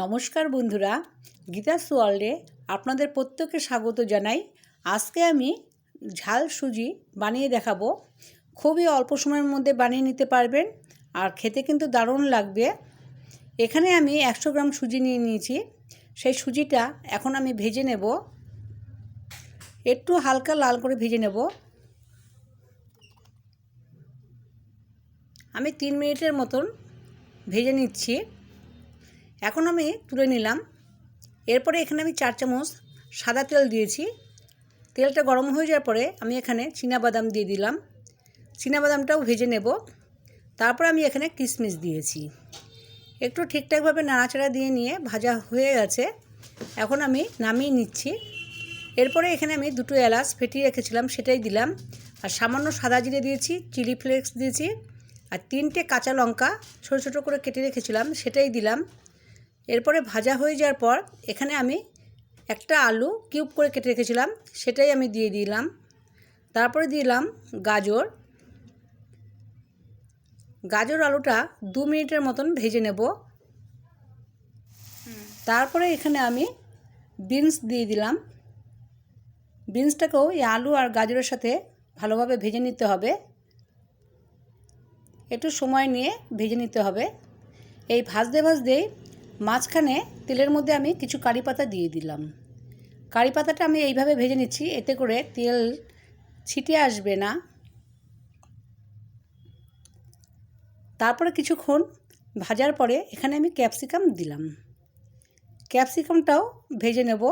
নমস্কার বন্ধুরা, গীতাস ওয়ার্ল্ডে আপনাদের প্রত্যেককে স্বাগত জানাই। আজকে আমি ঝাল সুজি বানিয়ে দেখাবো। খুবই অল্প সময়ের মধ্যে বানিয়ে নিতে পারবেন আর খেতে কিন্তু দারুণ লাগবে। এখানে আমি একশো গ্রাম সুজি নিয়ে নিয়েছি। সেই সুজিটা এখন আমি ভেজে নেব। একটু হালকা লাল করে ভেজে নেব। আমি তিন মিনিটের মতন ভেজে নিচ্ছি। এখন আমি তুলে নিলাম। এরপরে এখানে আমি চার চামচ সাদা তেল দিয়েছি। তেলটা গরম হয়ে যাওয়ার পরে আমি এখানে বাদাম দিয়ে দিলাম। বাদামটাও ভেজে নেব। তারপর আমি এখানে কিশমিশ দিয়েছি। একটু ঠিকঠাকভাবে নাড়াচাড়া দিয়ে নিয়ে ভাজা হয়ে গেছে। এখন আমি নামিয়ে নিচ্ছি। এরপরে এখানে আমি দুটো এলাচ ফেটিয়ে রেখেছিলাম, সেটাই দিলাম। আর সামান্য সাদা জিরে দিয়েছি, চিলি ফ্লেক্স দিয়েছি। আর তিনটে কাঁচা লঙ্কা ছোটো ছোটো করে কেটে রেখেছিলাম, সেটাই দিলাম। এরপরে ভাজা হয়ে যাওয়ার পর এখানে আমি একটা আলু কিউব করে কেটে রেখেছিলাম, সেটাই আমি দিয়ে দিলাম। তারপরে দিলাম গাজর। গাজর আলুটা দু মিনিটের মতন ভেজে নেব। তারপরে এখানে আমি বিনস দিয়ে দিলাম। বিনসটাকেও এই আলু আর গাজরের সাথে ভালোভাবে ভেজে নিতে হবে। একটু সময় নিয়ে ভেজে নিতে হবে। এই ভাজতে ভাজতেই মাঝখানে তেলের মধ্যে আমি কিছু কারি পাতা দিয়ে দিলাম। কারি পাতাটা আমি এইভাবে ভেজে নিচ্ছি, এতে করে তেল ছিটে আসবে না। তারপরে কিছুক্ষণ ভাজার পরে এখানে আমি ক্যাপসিকাম দিলাম। ক্যাপসিকামটাও ভেজে নেব।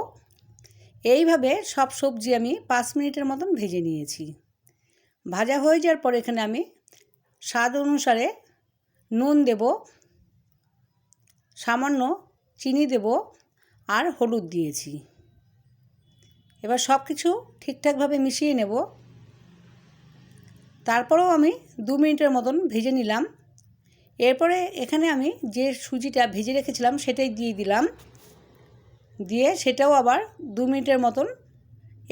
এইভাবে সব সবজি আমি পাঁচ মিনিটের মতন ভেজে নিয়েছি। ভাজা হয়ে যাওয়ার পর এখানে আমি স্বাদ অনুসারে নুন দেব। সামান্য চিনি দেব আর হলুদ দিয়েছি। এবার সব কিছু ঠিকঠাকভাবে মিশিয়ে নেব। তারপরেও আমি দু মিনিটের মতন ভেজে নিলাম। এরপরে এখানে আমি যে সুজিটা ভেজে রেখেছিলাম সেটাই দিয়ে দিলাম। দিয়ে সেটাও আবার দু মিনিটের মতন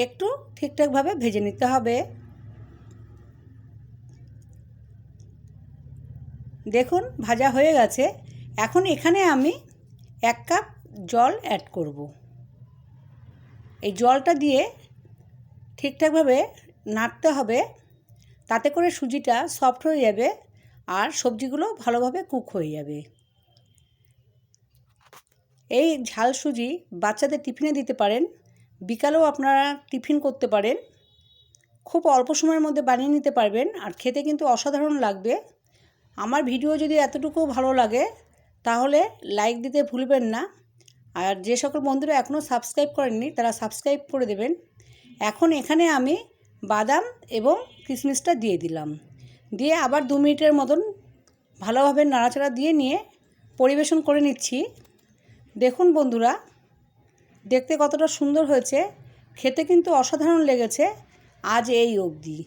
একটু ঠিকঠাকভাবে ভেজে নিতে হবে। দেখুন, ভাজা হয়ে গেছে। এখন এখানে আমি এক কাপ জল অ্যাড করব। এই জলটা দিয়ে ঠিকঠাকভাবে নাড়তে হবে, তাতে করে সুজিটা সফট হয়ে যাবে আর সবজিগুলো ভালোভাবে কুক হয়ে যাবে। এই ঝাল সুজি বাচ্চাদের টিফিনে দিতে পারেন, বিকালেও আপনারা টিফিন করতে পারেন। খুব অল্প সময়ের মধ্যে বানিয়ে নিতে পারবেন আর খেতে কিন্তু অসাধারণ লাগবে। আমার ভিডিও যদি এতটুকু ভালো লাগে তাহলে লাইক দিতে ভুলবেন না। আর যে সকল বন্ধুরা এখনও সাবস্ক্রাইব করেননি, তারা সাবস্ক্রাইব করে দেবেন। এখন এখানে আমি বাদাম এবং কিশমিশটা দিয়ে দিলাম। দিয়ে আবার দু মিনিটের মতন ভালোভাবে নাড়াচাড়া দিয়ে নিয়ে পরিবেশন করে নিচ্ছি। দেখুন বন্ধুরা, দেখতে কতটা সুন্দর হয়েছে। খেতে কিন্তু অসাধারণ লেগেছে। আজ এই অবধি।